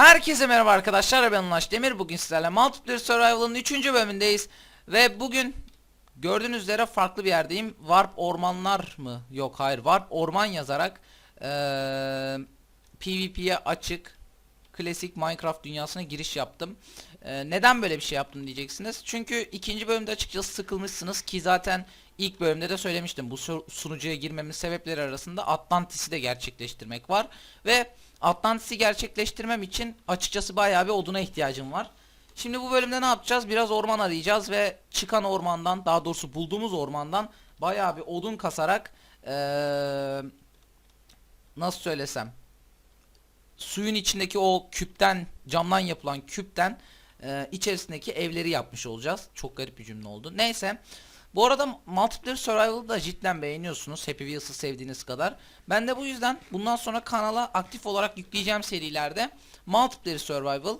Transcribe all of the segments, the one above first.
Herkese merhaba arkadaşlar ben Ulaş Demir. Bugün sizlerle Multiplayer Survival'ın 3. bölümündeyiz. Ve bugün gördüğünüz üzere farklı bir yerdeyim. Warp ormanlar mı? Yok hayır. Warp orman yazarak eee PvP'ye açık klasik Minecraft dünyasına giriş yaptım. Eee, Neden böyle bir şey yaptım diyeceksiniz. Çünkü ikinci bölümde açıkçası sıkılmışsınız ki zaten ilk bölümde de söylemiştim. Bu su- sunucuya girmemin sebepleri arasında Atlantis'i de gerçekleştirmek var. Ve Atlantis'i gerçekleştirmem için açıkçası bayağı bir oduna ihtiyacım var. Şimdi bu bölümde ne yapacağız? Biraz orman arayacağız ve çıkan ormandan, daha doğrusu bulduğumuz ormandan bayağı bir odun kasarak eee, nasıl söylesem suyun içindeki o küpten, camdan yapılan küpten eee, içerisindeki evleri yapmış olacağız. Çok garip bir cümle oldu. Neyse. Bu arada Multiplayer Survival'ı da cidden beğeniyorsunuz. Happy Wheels'ı sevdiğiniz kadar. Ben de bu yüzden bundan sonra kanala aktif olarak yükleyeceğim serilerde Multiplayer Survival,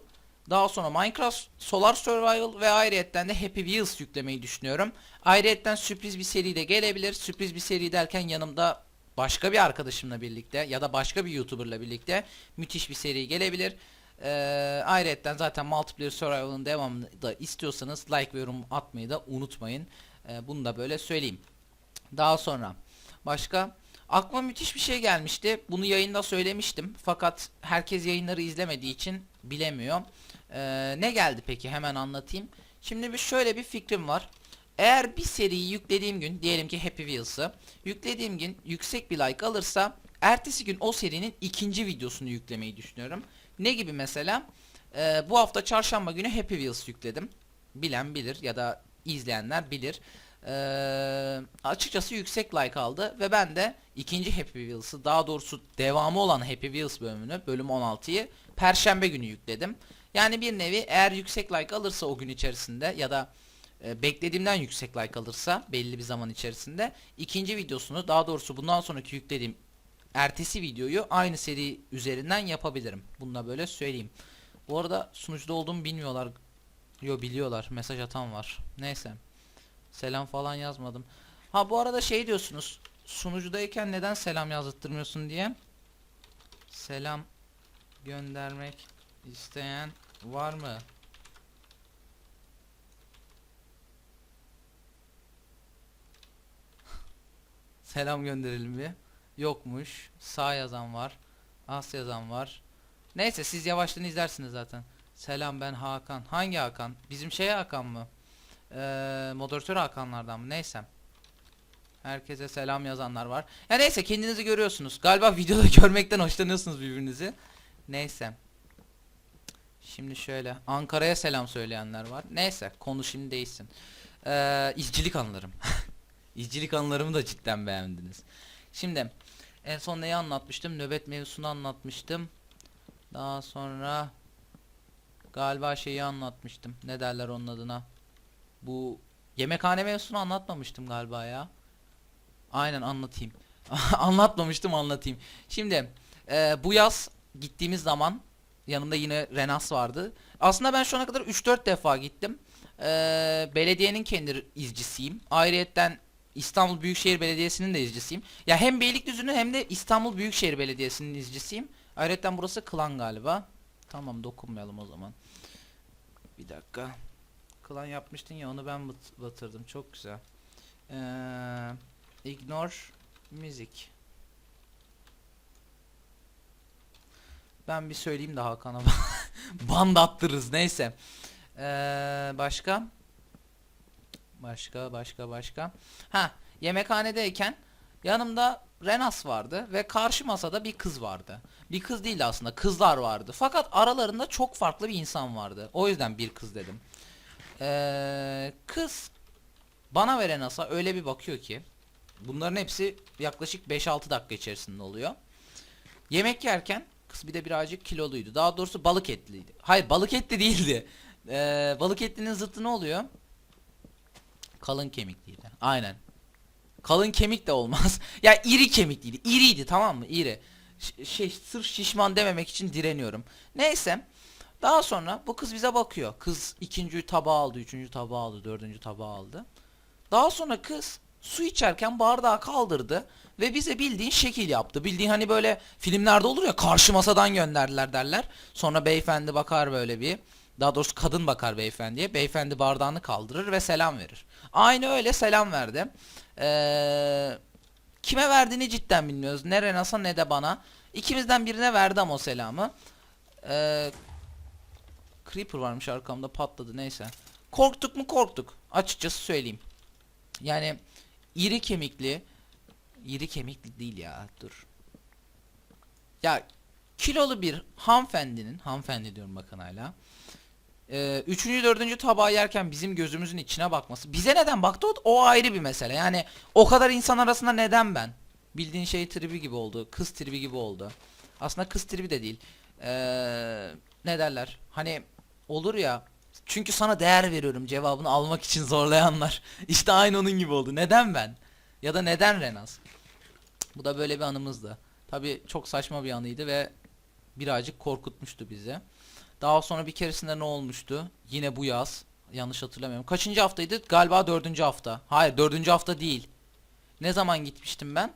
daha sonra Minecraft Solar Survival ve ayrıyetten de Happy Wheels yüklemeyi düşünüyorum. Ayrıyetten sürpriz bir seri de gelebilir. Sürpriz bir seri derken yanımda başka bir arkadaşımla birlikte ya da başka bir YouTuber'la birlikte müthiş bir seri gelebilir. Ee, ayrıyetten zaten Multiplayer Survival'ın devamını da istiyorsanız like ve yorum atmayı da unutmayın. Ee, bunu da böyle söyleyeyim. Daha sonra başka aklıma müthiş bir şey gelmişti. Bunu yayında söylemiştim. Fakat herkes yayınları izlemediği için bilemiyor. Ee, ne geldi peki? Hemen anlatayım. Şimdi bir şöyle bir fikrim var. Eğer bir seriyi yüklediğim gün, diyelim ki Happy Wheels'ı, yüklediğim gün yüksek bir like alırsa, ertesi gün o serinin ikinci videosunu yüklemeyi düşünüyorum. Ne gibi mesela? Ee, bu hafta çarşamba günü Happy Wheels yükledim. Bilen bilir ya da izleyenler bilir. Ee, açıkçası yüksek like aldı ve ben de ikinci Happy Wheels'ı daha doğrusu devamı olan Happy Wheels bölümünü bölüm 16'yı perşembe günü yükledim. Yani bir nevi eğer yüksek like alırsa o gün içerisinde ya da e, beklediğimden yüksek like alırsa belli bir zaman içerisinde ikinci videosunu daha doğrusu bundan sonraki yüklediğim ertesi videoyu aynı seri üzerinden yapabilirim. Bunu da böyle söyleyeyim. Bu arada sunucuda olduğumu bilmiyorlar. Yo biliyorlar. Mesaj atan var. Neyse. Selam falan yazmadım. Ha bu arada şey diyorsunuz. Sunucudayken neden selam yazdırtmıyorsun diye. Selam göndermek isteyen var mı? Selam gönderelim bir. Yokmuş. Sağ yazan var. As yazan var. Neyse siz yavaştan izlersiniz zaten. Selam ben Hakan. Hangi Hakan? Bizim şey Hakan mı? Ee, moderatör Hakanlardan mı? Neyse. Herkese selam yazanlar var. Ya neyse kendinizi görüyorsunuz. Galiba videoda görmekten hoşlanıyorsunuz birbirinizi. Neyse. Şimdi şöyle Ankara'ya selam söyleyenler var. Neyse konu şimdi değişsin. Ee, izcilik anlarım. izcilik anlarımı da cidden beğendiniz. Şimdi en son neyi anlatmıştım? Nöbet mevzusunu anlatmıştım. Daha sonra galiba şeyi anlatmıştım. Ne derler onun adına? Bu yemekhane mevzusunu anlatmamıştım galiba ya. Aynen anlatayım. Anlatmamıştım anlatayım. Şimdi e, bu yaz gittiğimiz zaman yanımda yine Renas vardı. Aslında ben şu ana kadar 3-4 defa gittim. E, belediyenin kendi izcisiyim. Ayrıyetten İstanbul Büyükşehir Belediyesi'nin de izcisiyim. Ya hem Beylikdüzü'nün hem de İstanbul Büyükşehir Belediyesi'nin izcisiyim. Ayrıca burası klan galiba. Tamam dokunmayalım o zaman. Bir dakika. Klan yapmıştın ya onu ben bat- batırdım. Çok güzel. Ee, ignore müzik. Ben bir söyleyeyim de Hakan'a. Band attırırız neyse. Ee, başka? Başka başka başka. Ha yemekhanedeyken yanımda Renas vardı ve karşı masada bir kız vardı. Bir kız değildi aslında kızlar vardı. Fakat aralarında çok farklı bir insan vardı. O yüzden bir kız dedim. Ee, kız bana ve Renas'a öyle bir bakıyor ki bunların hepsi yaklaşık 5-6 dakika içerisinde oluyor. Yemek yerken kız bir de birazcık kiloluydu. Daha doğrusu balık etliydi. Hayır balık etli değildi. Ee, balık etlinin zıttı ne oluyor? Kalın kemikliydi. Aynen. Kalın kemik de olmaz. ya iri kemikliydi. İriydi tamam mı? İri. Ş- şey sırf şişman dememek için direniyorum. Neyse. Daha sonra bu kız bize bakıyor. Kız ikinci tabağı aldı, üçüncü tabağı aldı, dördüncü tabağı aldı. Daha sonra kız su içerken bardağı kaldırdı ve bize bildiğin şekil yaptı. Bildiğin hani böyle filmlerde olur ya karşı masadan gönderdiler derler. Sonra beyefendi bakar böyle bir. Daha doğrusu kadın bakar beyefendiye. Beyefendi bardağını kaldırır ve selam verir. Aynı öyle selam verdi. Eee kime verdiğini cidden bilmiyoruz. Ne Renas'a ne de bana. İkimizden birine verdi ama o selamı. Eee Creeper varmış arkamda patladı neyse. Korktuk mu korktuk. Açıkçası söyleyeyim. Yani iri kemikli iri kemikli değil ya dur. Ya kilolu bir hanımefendinin hanımefendi diyorum bakın hala. Ee, üçüncü dördüncü tabağı yerken bizim gözümüzün içine bakması. Bize neden baktı o, o ayrı bir mesele. Yani o kadar insan arasında neden ben? Bildiğin şey tribi gibi oldu. Kız tribi gibi oldu. Aslında kız tribi de değil. Ee, ne derler? Hani olur ya. Çünkü sana değer veriyorum cevabını almak için zorlayanlar. İşte aynı onun gibi oldu. Neden ben? Ya da neden Renaz? Bu da böyle bir anımızdı. Tabi çok saçma bir anıydı ve birazcık korkutmuştu bizi. Daha sonra bir keresinde ne olmuştu? Yine bu yaz. Yanlış hatırlamıyorum. Kaçıncı haftaydı? Galiba dördüncü hafta. Hayır dördüncü hafta değil. Ne zaman gitmiştim ben?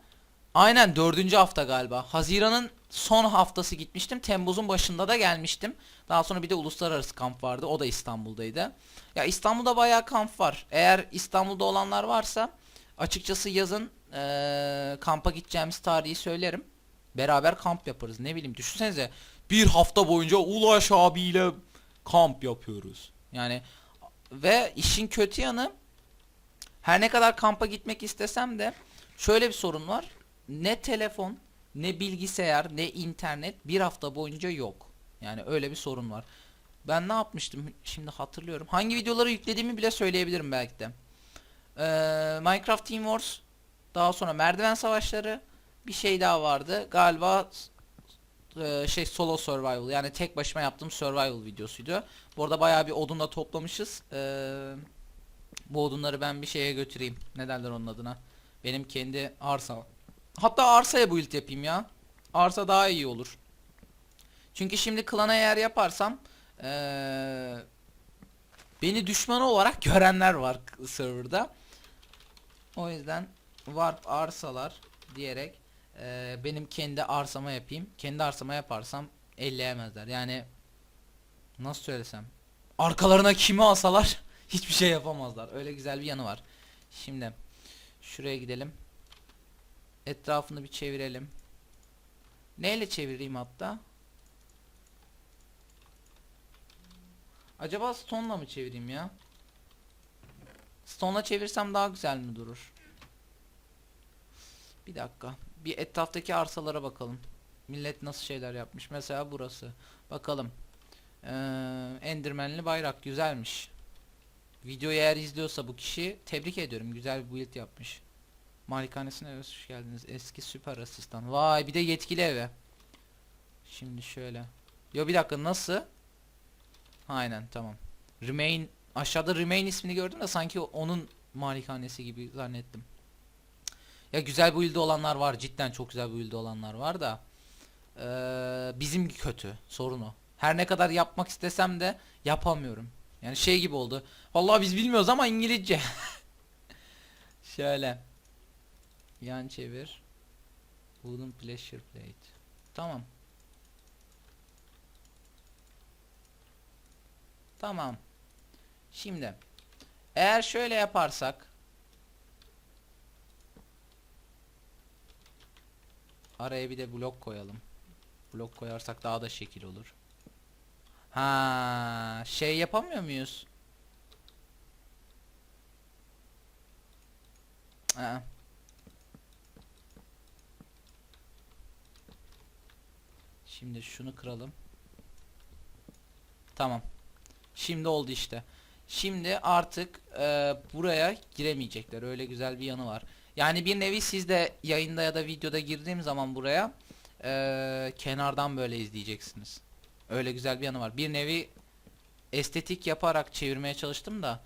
Aynen dördüncü hafta galiba. Haziran'ın son haftası gitmiştim. Temmuz'un başında da gelmiştim. Daha sonra bir de uluslararası kamp vardı. O da İstanbul'daydı. Ya İstanbul'da bayağı kamp var. Eğer İstanbul'da olanlar varsa açıkçası yazın eee, kampa gideceğimiz tarihi söylerim. Beraber kamp yaparız. Ne bileyim düşünsenize bir hafta boyunca Ulaş abiyle kamp yapıyoruz. Yani ve işin kötü yanı her ne kadar kampa gitmek istesem de şöyle bir sorun var. Ne telefon, ne bilgisayar, ne internet bir hafta boyunca yok. Yani öyle bir sorun var. Ben ne yapmıştım şimdi hatırlıyorum. Hangi videoları yüklediğimi bile söyleyebilirim belki de. Ee, Minecraft Team Wars, daha sonra merdiven savaşları, bir şey daha vardı. Galiba e, şey solo survival yani tek başıma yaptığım survival videosuydu. Bu arada bayağı bir odunla toplamışız. Ee, bu odunları ben bir şeye götüreyim. Ne derler onun adına? Benim kendi arsa. Hatta arsaya build yapayım ya. Arsa daha iyi olur. Çünkü şimdi klana eğer yaparsam ee, beni düşman olarak görenler var serverda. O yüzden warp arsalar diyerek ee, benim kendi arsama yapayım. Kendi arsama yaparsam elleyemezler. Yani nasıl söylesem arkalarına kimi alsalar hiçbir şey yapamazlar. Öyle güzel bir yanı var. Şimdi şuraya gidelim. Etrafını bir çevirelim. Neyle çevireyim hatta? Acaba stone'la mı çevireyim ya? Stone'la çevirsem daha güzel mi durur? Bir dakika. Bir etraftaki arsalara bakalım. Millet nasıl şeyler yapmış. Mesela burası. Bakalım. Ee, Enderman'li bayrak güzelmiş. Videoyu eğer izliyorsa bu kişi tebrik ediyorum. Güzel bir build yapmış. Malikanesine hoş geldiniz. Eski süper asistan. Vay bir de yetkili eve. Şimdi şöyle. Yo bir dakika nasıl? Aynen tamam. Remain aşağıda Remain ismini gördüm de sanki onun malikanesi gibi zannettim. Ya güzel build'i olanlar var. Cidden çok güzel build'i olanlar var da. Eee bizim kötü. Sorun o. Her ne kadar yapmak istesem de yapamıyorum. Yani şey gibi oldu. Vallahi biz bilmiyoruz ama İngilizce. Şöyle. Yan çevir. Wooden pleasure plate. Tamam. Tamam. Şimdi eğer şöyle yaparsak araya bir de blok koyalım. Blok koyarsak daha da şekil olur. Ha, şey yapamıyor muyuz? Aa. Şimdi şunu kıralım. Tamam. Şimdi oldu işte. Şimdi artık e, buraya giremeyecekler. Öyle güzel bir yanı var. Yani bir nevi siz de yayında ya da videoda girdiğim zaman buraya e, kenardan böyle izleyeceksiniz. Öyle güzel bir yanı var. Bir nevi estetik yaparak çevirmeye çalıştım da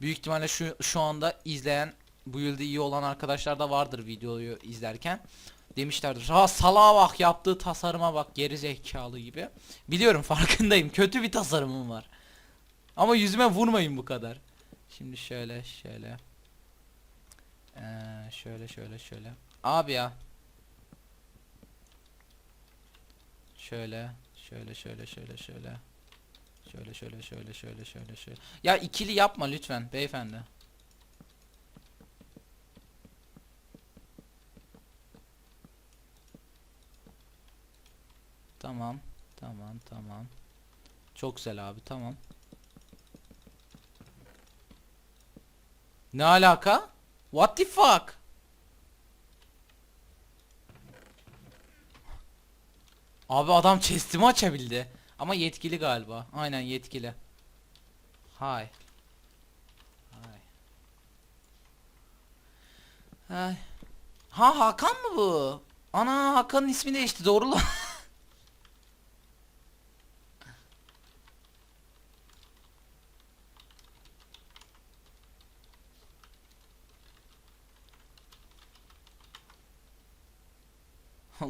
büyük ihtimalle şu şu anda izleyen bu yılda iyi olan arkadaşlar da vardır videoyu izlerken. Demişlerdir. Ha salağa bak yaptığı tasarıma bak geri zekalı gibi. Biliyorum farkındayım. Kötü bir tasarımım var. Ama yüzüme vurmayın bu kadar. Şimdi şöyle şöyle. Ee, şöyle şöyle şöyle. Abi ya. Şöyle şöyle şöyle şöyle şöyle. Şöyle şöyle şöyle şöyle şöyle şöyle. Ya ikili yapma lütfen beyefendi. Tamam. Tamam tamam. Çok güzel abi tamam. Ne alaka? What the fuck? Abi adam chest'imi açabildi. Ama yetkili galiba. Aynen yetkili. Hay. Hay. Hay. Ha Hakan mı bu? Ana Hakan'ın ismi değişti doğru lan.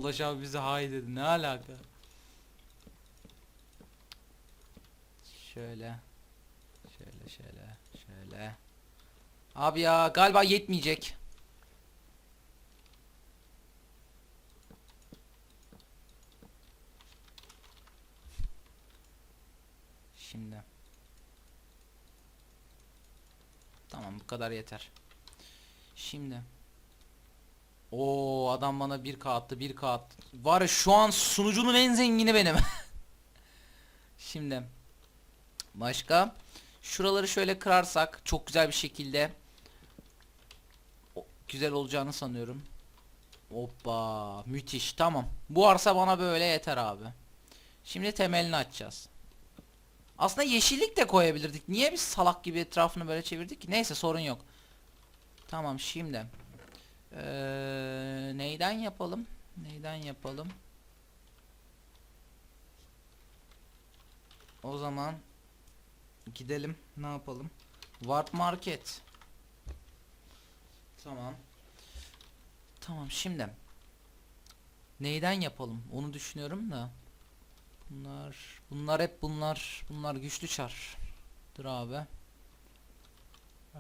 Allah abi bize hay dedi. Ne alaka? Şöyle. Şöyle şöyle. Şöyle. Abi ya galiba yetmeyecek. Şimdi. Tamam bu kadar yeter. Şimdi. Oo adam bana bir k attı bir k attı. Var ya şu an sunucunun en zengini benim. Şimdi. Başka. Şuraları şöyle kırarsak çok güzel bir şekilde. Güzel olacağını sanıyorum. Hoppa müthiş tamam. Bu arsa bana böyle yeter abi. Şimdi temelini açacağız. Aslında yeşillik de koyabilirdik. Niye biz salak gibi etrafını böyle çevirdik ki? Neyse sorun yok. Tamam şimdi. Ee, neyden yapalım? Neyden yapalım? O zaman gidelim. Ne yapalım? Warp Market. Tamam. Tamam şimdi. Neyden yapalım? Onu düşünüyorum da. Bunlar bunlar hep bunlar bunlar güçlü çar. Dur abi. Ee,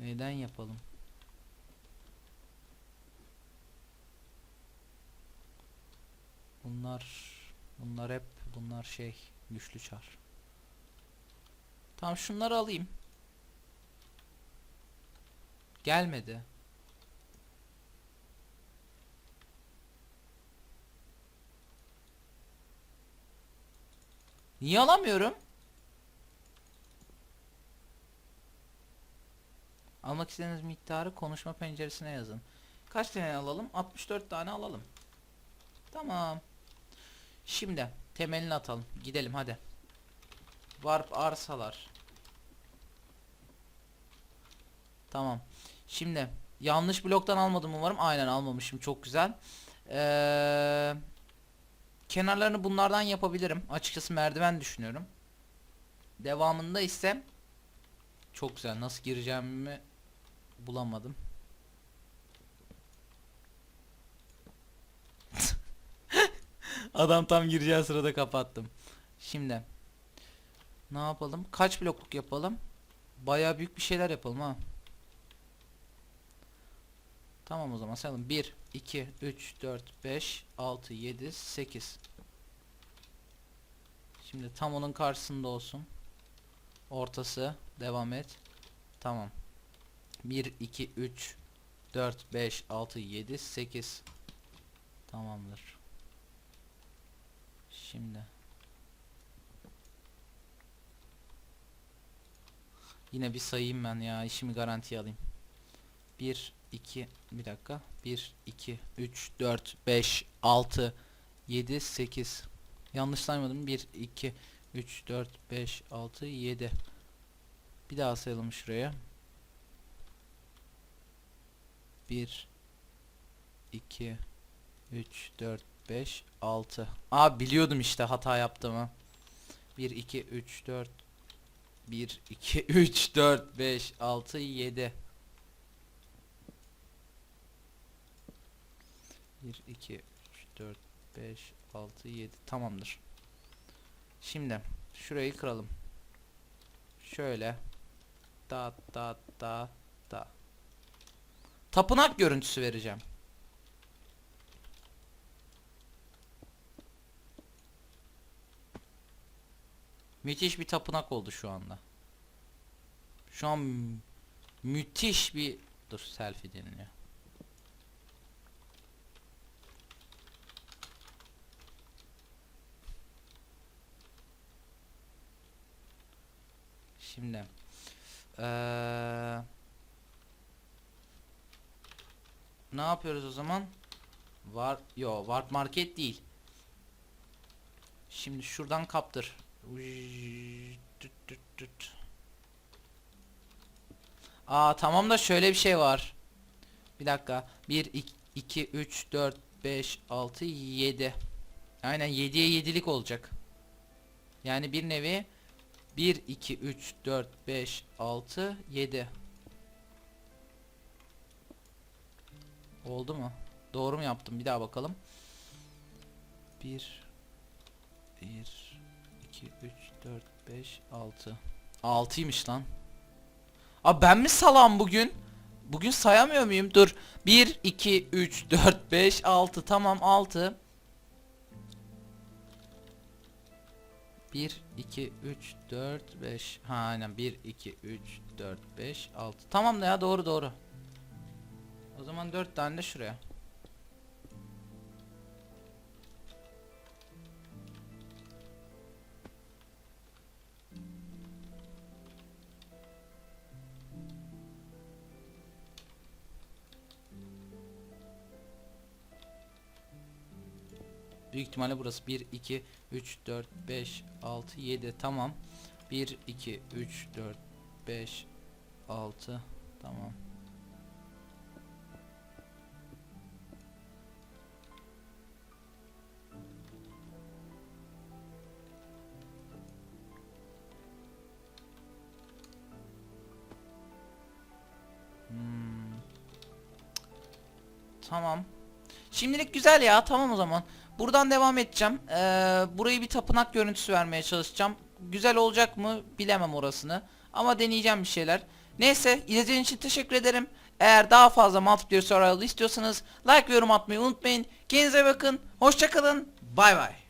neyden yapalım? Bunlar bunlar hep bunlar şey güçlü çar. Tamam şunları alayım. Gelmedi. Niye alamıyorum? Almak istediğiniz miktarı konuşma penceresine yazın. Kaç tane alalım? 64 tane alalım. Tamam. Şimdi temelini atalım. Gidelim hadi. Warp arsalar. Tamam. Şimdi yanlış bloktan almadım umarım. Aynen almamışım. Çok güzel. Ee, kenarlarını bunlardan yapabilirim. Açıkçası merdiven düşünüyorum. Devamında ise çok güzel. Nasıl gireceğimi bulamadım. Adam tam gireceği sırada kapattım. Şimdi ne yapalım? Kaç blokluk yapalım? Bayağı büyük bir şeyler yapalım ha. Tamam o zaman sayalım. 1, 2, 3, 4, 5, 6, 7, 8. Şimdi tam onun karşısında olsun. Ortası. Devam et. Tamam. 1, 2, 3, 4, 5, 6, 7, 8. Tamamdır. Şimdi. Yine bir sayayım ben ya. işimi garantiye alayım. 1, 2, bir dakika. 1, 2, 3, 4, 5, 6, 7, 8. Yanlış saymadım. 1, 2, 3, 4, 5, 6, 7. Bir daha sayalım şuraya. 1, 2, 3, 4, 5, 6. Aa biliyordum işte hata yaptığımı. 1, 2, 3, 4, 1, 2, 3, 4, 5, 6, 7. 1, 2, 3, 4, 5, 6, 7. Tamamdır. Şimdi şurayı kıralım. Şöyle. Da da da da. Tapınak görüntüsü vereceğim. Müthiş bir tapınak oldu şu anda. Şu an mü- müthiş bir dur selfie deniliyor. Şimdi eee ne yapıyoruz o zaman? Var yo Warp Market değil. Şimdi şuradan kaptır. Aa tamam da şöyle bir şey var. Bir dakika. 1 2 3 4 5 6 7. Aynen 7'ye 7'lik olacak. Yani bir nevi 1 2 3 4 5 6 7. Oldu mu? Doğru mu yaptım? Bir daha bakalım. 1 1 2 3 4 5 6 6'ymış lan. Abi ben mi salam bugün? Bugün sayamıyor muyum? Dur. 1 2 3 4 5 6 tamam 6. 1 2 3 4 5 ha aynen 1 2 3 4 5 6 tamam da ya doğru doğru o zaman 4 tane de şuraya Büyük ihtimalle burası 1 2 3 4 5 6 7 tamam. 1 2 3 4 5 6 tamam. Tamam. Şimdilik güzel ya tamam o zaman. Buradan devam edeceğim. Ee, burayı bir tapınak görüntüsü vermeye çalışacağım. Güzel olacak mı bilemem orasını. Ama deneyeceğim bir şeyler. Neyse izlediğiniz için teşekkür ederim. Eğer daha fazla multiplayer survival istiyorsanız like yorum atmayı unutmayın. Kendinize bakın. Hoşçakalın. Bay bay.